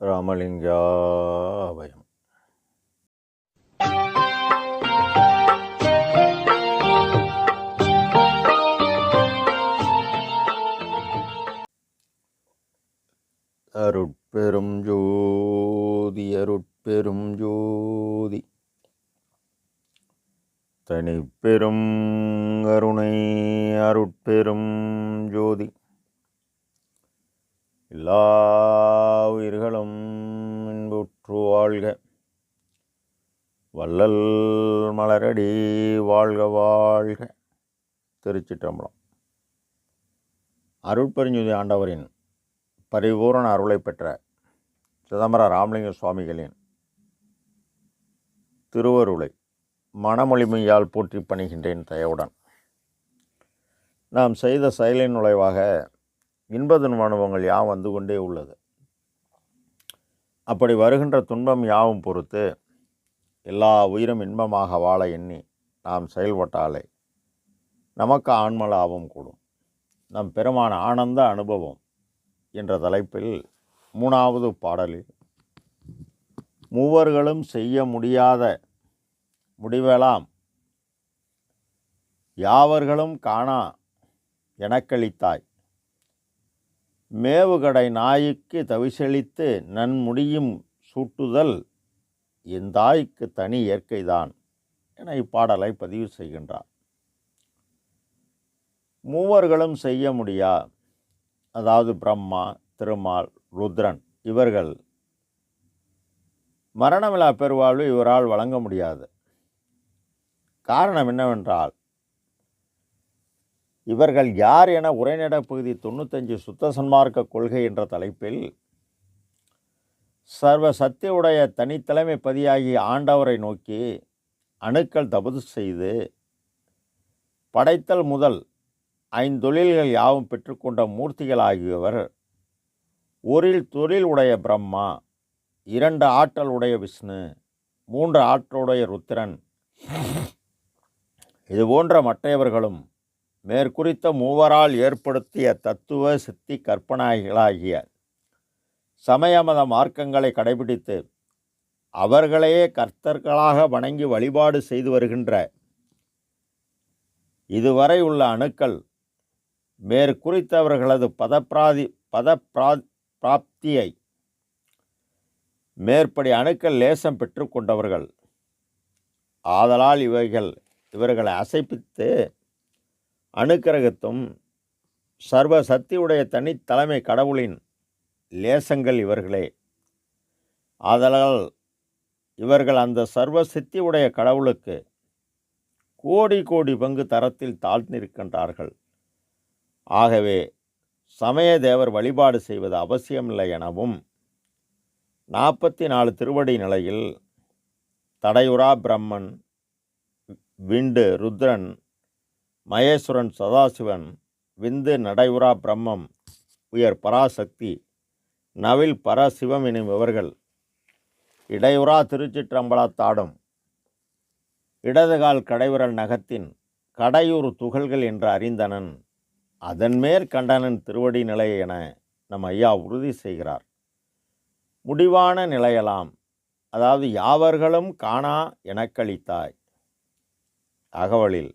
ராமலிங்காபயம். அருட்பெரும் ஜோதி அருட்பெரும் ஜோதி. தனிப்பெரும் கருணை அருட்பெரும் ஜோதி. எல்லா உயிர்களும் இன்புற்று வாழ்க. வள்ளல் மலரடி வாழ்க வாழ்க. திருச்சிற்றம்பலம். அருட்பெருஞ்சுதி ஆண்டவரின் பரிபூரண அருளை பெற்ற சிதம்பர ராமலிங்க சுவாமிகளின் திருவருளை மனமொழிமையால் போற்றி பணிகின்றேன் தயவுடன். நாம் செய்த செயலின் நுழைவாக இன்ப அனுபவங்கள் யாவும் வந்து கொண்டே உள்ளது. அப்படி வருகின்ற துன்பம் யாவும் பொறுத்து எல்லா உயிரும் இன்பமாக வாழ எண்ணி நாம் செயல்பட்டாலே நமக்கு ஆன்ம லாபம் கூடும். நம் பெருமான ஆனந்த அனுபவம் என்ற தலைப்பில் மூணாவது பாடலில் மூவர்களும் செய்ய முடியாத முடிவெல்லாம் யாவர்களும் காணா எனக்களித்தாய். மேவுகடை நாய்க்கு தவிசளித்து நன்முடியும் சூட்டுதல் என் தாய்க்கு தனி இயற்கைதான் என இப்பாடலை பதிவு செய்கின்றார். மூவர்களும் செய்ய முடியா? அதாவது பிரம்மா திருமால் ருத்ரன் இவர்கள் மரணமில்லா பெருவாழ்வு இவரால் வழங்க முடியாது. காரணம் என்னவென்றால் இவர்கள் யார் என உரைநட பகுதி தொண்ணூத்தஞ்சு சுத்த சன்மார்க்க கொள்கை என்ற தலைப்பில் சர்வ சத்தியுடைய தனித்தலைமை பதியாகி ஆண்டவரை நோக்கி அணுக்கள் தபது செய்து படைத்தல் முதல் ஐந்தொழில்கள் யாவும் பெற்றுக்கொண்ட மூர்த்திகளாகியவர் ஒரில் தொழில் உடைய பிரம்மா இரண்டு ஆற்றல் உடைய விஷ்ணு மூன்று ஆற்றலுடைய ருத்திரன் இது போன்ற மற்றையவர்களும் மேற்குறித்த மூவரால் ஏற்படுத்திய தத்துவ சித்தி கற்பனைகளாகிய சமயமத மார்க்கங்களை கடைபிடித்து அவர்களையே கர்த்தர்களாக வணங்கி வழிபாடு செய்து வருகின்ற இதுவரை உள்ள அணுக்கள் மேற்குறித்தவர்களது பதப்பிராதி பதப்பிரா பிராப்தியை மேற்படி அணுக்கள் லேசம் பெற்றுக்கொண்டவர்கள் ஆதலால் இவைகள் இவர்களை அசைப்பித்து அணுக்கரகத்தும் சர்வ சக்தியுடைய தனித்தலைமை கடவுளின் லேசங்கள் இவர்களே. ஆதலால் இவர்கள் அந்த சர்வ சக்தியுடைய கடவுளுக்கு கோடி கோடி பங்கு தரத்தில் தாழ்ந்திருக்கின்றார்கள். ஆகவே சமய தேவர் வழிபாடு செய்வது அவசியமில்லை எனவும் நாற்பத்தி நாலு திருவடி நிலையில் தடையுறா பிரம்மன் விண்டு ருத்ரன் மகேஸ்வரன் சதாசிவன் விந்து நடையுறா பிரம்மம் உயர் பராசக்தி நவில் பரசிவம் எனும் இவர்கள். இடையுறா திருச்சிற்றம்பலத்தாடும் இடதுகால் கடைவிரல் நகத்தின் கடையூர் துகள்கள் என்று அறிந்தனன். அதன் மேற்கண்டனன் திருவடி நிலை என நம் ஐயா உறுதி செய்கிறார். முடிவான நிலையலாம். அதாவது யாவர்களும் காணா எனக்களித்தாய். அகவலில்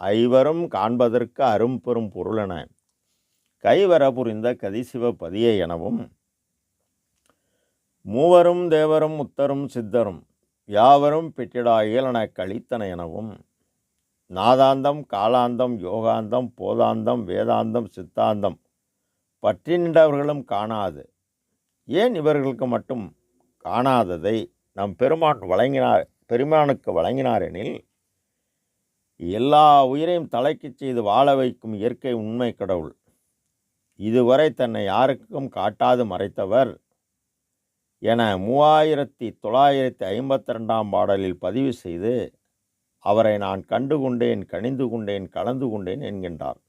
ஐவரும் காண்பதற்கு அரும்பெரும் பொருளென. கைவர புரிந்த கதிசிவ பதியை எனவும் மூவரும் தேவரும் முத்தரும் சித்தரும் யாவரும் பெற்றிடா இயலன கழித்தன எனவும் நாதாந்தம் காலாந்தம் யோகாந்தம் போதாந்தம் வேதாந்தம் சித்தாந்தம் பற்றி நின்றவர்களும் காணாது. ஏன் இவர்களுக்கு மட்டும் காணாததை நம் பெருமான் வழங்கினார் பெருமானுக்கு வழங்கினார் எனில் எல்லா உயிரையும் தலைக்குச் செய்து வாழ வைக்கும் இயற்கை உண்மை கடவுள். இதுவரை தன்னை யாருக்கும் காட்டாது மறைத்தவர் என மூவாயிரத்தி தொள்ளாயிரத்தி ஐம்பத்தி ரெண்டாம் பாடலில் பதிவு செய்து அவரை நான் கண்டு கொண்டேன் கணிந்து கொண்டேன் கலந்து கொண்டேன் என்கின்றார்.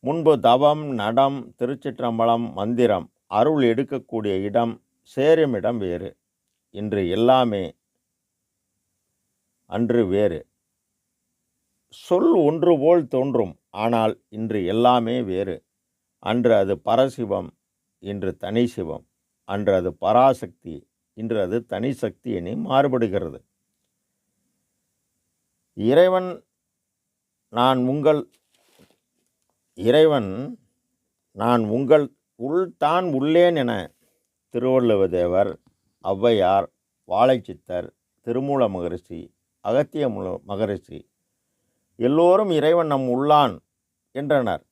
முன்பு தவம் நடம் திருச்சிற்றம்பலம் மந்திரம் அருள் எடுக்கக்கூடிய இடம் சேரும் இடம் வேறு. இன்று எல்லாமே அன்று வேறு. சொல் ஒன்று போல் தோன்றும் ஆனால் இன்று எல்லாமே வேறு. அன்று அது பரசிவம் இன்று தனி சிவம். அன்று அது பராசக்தி இன்று அது தனி சக்தி என மாறுபடுகிறது. இறைவன் நான் உங்கள் இறைவன் நான் உங்கள் உள் தான் உள்ளேன் என திருவள்ளுவர் தேவர் ஔவையார் வாழைச்சித்தர் திருமூல மகரிஷி அகத்திய மகரிஷி எல்லோரும் இறைவன் நம் உள்ளான் என்றனர்.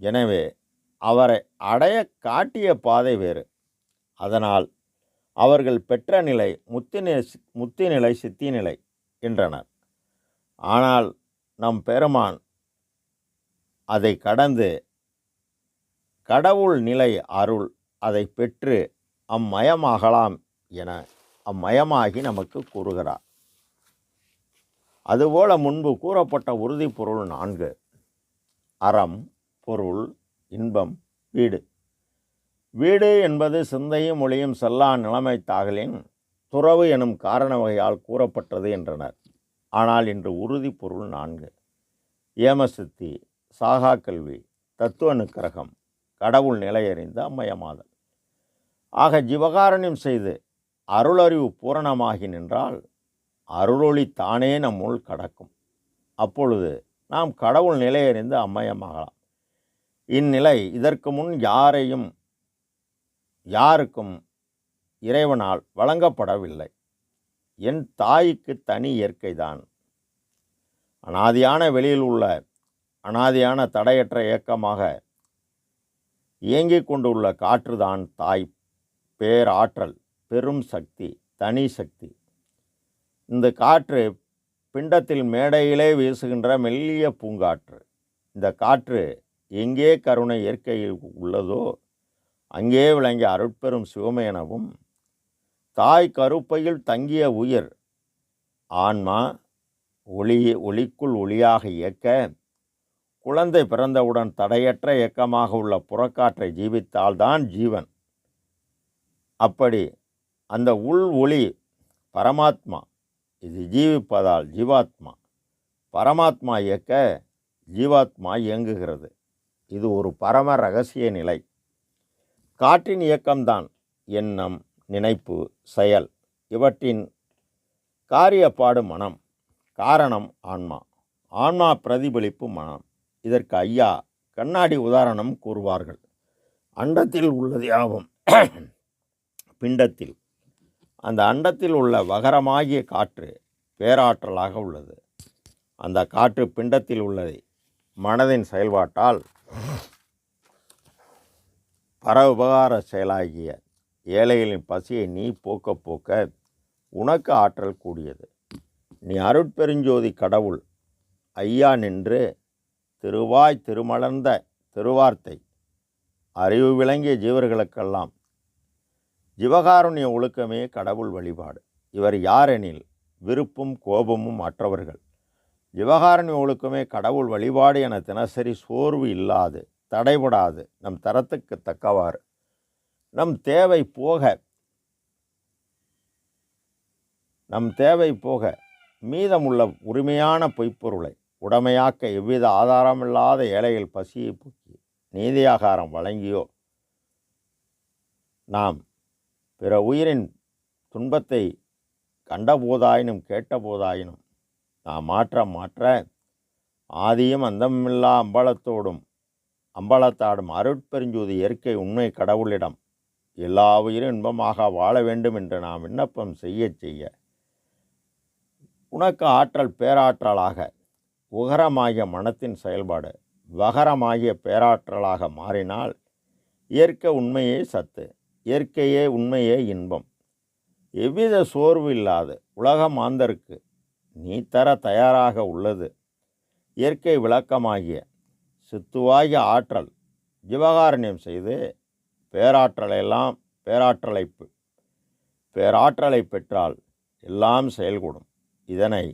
எனவே அவரை அடைய காட்டிய பாதை வேறு. அதனால் அவர்கள் பெற்ற நிலை முத்தினி முத்திநிலை சித்திநிலை என்றனர். ஆனால் நம் பெருமான் அதை கடந்து கடவுள் நிலை அருள் அதை பெற்று அம்மயமாகலாம் என அம்மயமாகி நமக்கு கூறுகிறார். அதுபோல முன்பு கூறப்பட்ட உறுதி பொருள் நான்கு. அறம் பொருள் இன்பம் வீடு. வீடு என்பது சிந்தையும் மொழியும் செல்லா நிலைமை தாகலின் துறவு எனும் காரண வகையால் கூறப்பட்டது என்றனர். ஆனால் இன்று உறுதி பொருள் நான்கு ஏமசித்தி சாகா கல்வி தத்துவ நிக்கிரகம் கடவுள் நிலையறிந்த அம்மயமாதல். ஆக ஜிவகாரணியம் செய்து அருளறிவு பூரணமாகி நின்றால் அருளொளி தானே நம்முள் கடக்கும். அப்பொழுது நாம் கடவுள் நிலையறிந்து அம்மயமாகலாம். இந்நிலை இதற்கு முன் யாரையும் யாருக்கும் இறைவனால் வழங்கப்படவில்லை. என் தாய்க்கு தனி இயற்கைதான். அனாதியான வெளியில் உள்ள அனாதியான தடையற்ற இயக்கமாக இயங்கிக் கொண்டுள்ள காற்றுதான் தாய் பேராற்றல் பெரும் சக்தி தனி சக்தி. இந்த காற்று பிண்டத்தில் மேடையிலே வீசுகின்ற மெல்லிய பூங்காற்று. இந்த காற்று எங்கே கருணை இயற்கையில் உள்ளதோ அங்கே விளங்கிய அருட்பெரும் சிவமேனவும் தாய் கருப்பையில் தங்கிய உயிர் ஆன்மா ஒளி ஒளிக்குள் ஒளியாக இயக்க குழந்தை பிறந்தவுடன் தடையற்ற இயக்கமாக உள்ள புறக்காற்றை ஜீவித்தால்தான் ஜீவன். அப்படி அந்த உள் ஒளி பரமாத்மா இது ஜீவிப்பதால் ஜீவாத்மா பரமாத்மா இயக்க ஜீவாத்மா இயங்குகிறது. இது ஒரு பரம ரகசிய நிலை. காற்றின் இயக்கம்தான் எண்ணம் நினைப்பு செயல் இவற்றின் காரியப்பாடு மனம் காரணம் ஆன்மா ஆன்மா பிரதிபலிப்பு மனம். இதற்கு ஐயா கண்ணாடி உதாரணம் கூறுவார்கள். அண்டத்தில் உள்ளது யாவும்? பிண்டத்தில். அந்த அண்டத்தில் உள்ள வகரமாகிய காற்று பேராற்றலாக உள்ளது. அந்த காற்று பிண்டத்தில் உள்ளதை மனதின் செயல்பாட்டால் பர உபகார செயலாகிய ஏழைகளின் பசியை நீ போக்க போக்க உனக்கு ஆற்றல் கூடியது. நீ அருட்பெருஞ்சோதி கடவுள் ஐயா நின்று திருவாய் திருமலர்ந்த திருவார்த்தை அறிவு விளங்கிய ஜீவர்களுக்கெல்லாம் ஜீவகாருண்ய ஒழுக்கமே கடவுள் வழிபாடு. இவர் யாரெனில் விருப்பும் கோபமும் மற்றவர்கள். ஜீவகாருண்ய ஒழுக்கமே கடவுள் வழிபாடு என தினசரி சோர்வு இல்லாது தடைபடாது நம் தரத்துக்கு தக்கவாறு. நம் தேவை போக நம் தேவை போக மீதமுள்ள உரிமையான பொய்ப்பொருளை உடமையாக்க எவ்வித ஆதாரமில்லாத ஏழைகள் பசியை போக்கி நீதியாகாரம் வழங்கியோ நாம் பிற உயிரின் துன்பத்தை கண்டபோதாயினும் கேட்டபோதாயினும் நாம் மாற்ற மாற்ற ஆதியும் அந்தமில்லா அம்பலத்தோடும் அம்பலத்தாடும் அருட்பெருஞ்சோதி இயற்கை உண்மை கடவுளிடம் எல்லா உயிரும் இன்பமாக வாழ வேண்டும் என்று நாம் விண்ணப்பம் செய்ய செய்ய உனக்கு ஆற்றல் பேராற்றலாக உகரமாகிய மனத்தின் செயல்பாடு வகரமாகிய பேராற்றலாக மாறினால் இயற்கை உண்மையே சத்து. இயற்கையே உண்மையே இன்பம். எவ்வித சோர்வு இல்லாது உலக மாந்தருக்கு நீ தர தயாராக உள்ளது. இயற்கை விளக்கமாகிய சித்துவாகிய ஆற்றல் ஜீவகாரண்யம் செய்து பேராற்றலெல்லாம் பேராற்றலை பேராற்றலை பெற்றால் எல்லாம் செயல்கூடும். இதனை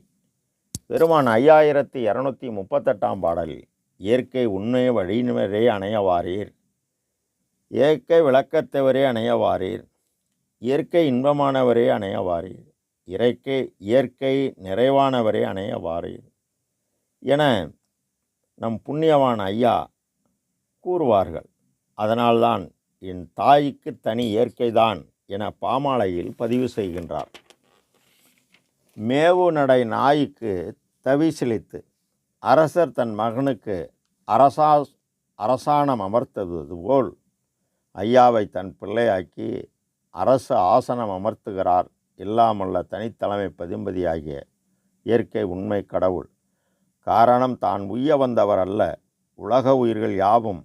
பெருமான் ஐயாயிரத்தி இரநூத்தி முப்பத்தெட்டாம் பாடலில் இயற்கை உண்மை வழியினரே அணையவாரீர் இயற்கை விளக்கத்தவரே அணையவாரீர். இயற்கை இன்பமானவரே அணையவாரீர். இறைக்கை இயற்கை நிறைவானவரே அணையவாரீர். என நம் புண்ணியவான் ஐயா கூறுவார்கள். அதனால்தான் என் தாய்க்கு தனி இயற்கைதான் என பாமாலையில் பதிவு செய்கின்றார். மேவு நடை நாய்க்கு தவிசிலித்து அரசர் தன் மகனுக்கு அரசா அரசாணம் அமர்த்தது போல் ஐயாவை தன் பிள்ளையாக்கி அரசு ஆசனம் அமர்த்துகிறார். இல்லாமல்ல தனித்தலைமை பதிம்பதியாகிய இயற்கை உண்மை கடவுள். காரணம் தான் உய்ய வந்தவர் அல்ல. உலக உயிர்கள் யாவும்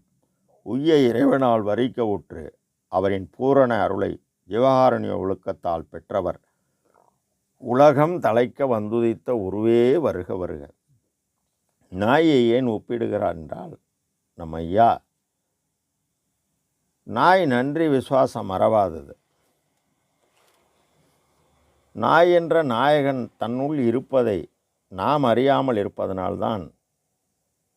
உய்ய இறைவனால் வரிக்க உற்று அவரின் பூரண அருளை ஜீவகாரண்ய ஒழுக்கத்தால் பெற்றவர். உலகம் தலைக்க வந்துதித்த உருவே வருக வருக. நாயை ஏன் ஒப்பிடுகிறார் என்றால் நம்ம ஐயா நாய் நன்றி விசுவாசம் மறவாதது. நாய் என்ற நாயகன் தன்னுள் இருப்பதை நாம் அறியாமல் இருப்பதனால்தான்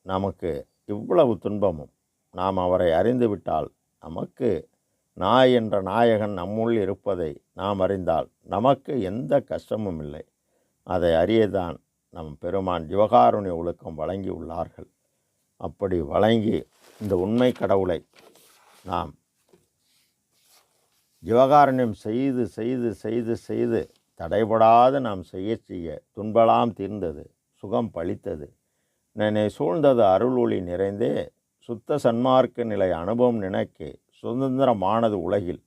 நமக்கு இவ்வளவு துன்பமும். நாம் அவரை அறிந்துவிட்டால் நமக்கு நாய் என்ற நாயகன் நம்முள் இருப்பதை நாம் அறிந்தால் நமக்கு எந்த கஷ்டமும் இல்லை. அதை அறியதான் நம் பெருமான் ஜிவகாருண்ய ஒழுக்கம் வழங்கியுள்ளார்கள். அப்படி வழங்கி இந்த உண்மை கடவுளை நாம் ஜிவகாருண்யம் செய்து செய்து செய்து செய்து தடைபடாது நாம் செய்ய செய்ய துன்பலாம் தீர்ந்தது சுகம் பளித்தது என்னை சூழ்ந்தது அருள் ஒளி நிறைந்தே சுத்த சன்மார்க்க நிலை அனுபவம் நினைக்கே சுதந்திரமானது உலகில்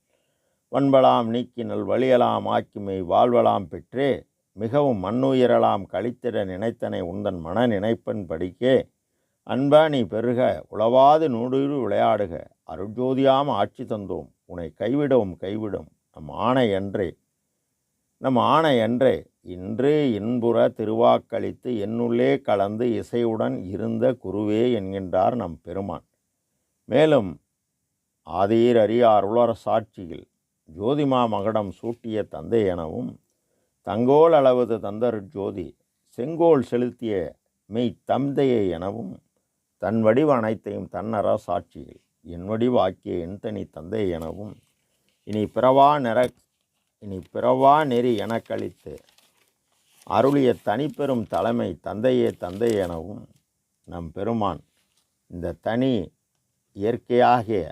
வன்பலாம் நீக்கி நல் வழியலாம் ஆக்கிமை வாழ்வலாம் பெற்றே மிகவும் மண்ணுயிரலாம் கழித்திட நினைத்தனை உந்தன் மன நினைப்பன் படிக்கே அன்பா நீ பெருக உளவாது நூடுரு விளையாடுக. அருட்ஜோதியாம் ஆட்சி தந்தோம் உன்னை கைவிடவும் கைவிடும் நம் ஆணை என்றே நம் ஆணை என்றே இன்று இன்புற திருவாக்களித்து என்னுள்ளே கலந்து இசையுடன் இருந்த குருவே என்கின்றார் நம் பெருமான். மேலும் ஆதீர் அறியார் உலர சாட்சியில் ஜோதிமா மகடம் சூட்டிய தந்தை எனவும் தங்கோல் அளவது தந்தர் ஜோதி செங்கோல் செலுத்திய மெய் தந்தையை எனவும் தன் வடிவ அனைத்தையும் தன்னற சாட்சியில் என் வடிவாக்கிய என் தனி தந்தை எனவும் இனி பிறவா நிற இனி பிறவா நெறி எனக்களித்து அருளிய தனிப்பெரும் தலைமை தந்தையே தந்தை எனவும் நம் பெருமான் இந்த தனி இயற்கையாகிய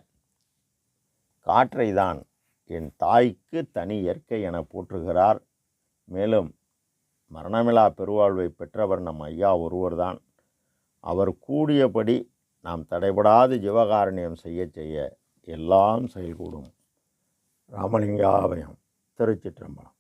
காற்றை தான் என் தாய்க்கு தனி இயற்கை என போற்றுகிறார். மேலும் மரணமிலா பெருவாழ்வை பெற்றவர் நம் ஐயா ஒருவர்தான். அவர் கூடியபடி நாம் தடைபடாது ஜீவகாரண்யம் செய்ய செய்ய எல்லாம் செயல்கூடும். ராமலிங்காபயம் திருச்சிற்றம்பலம்.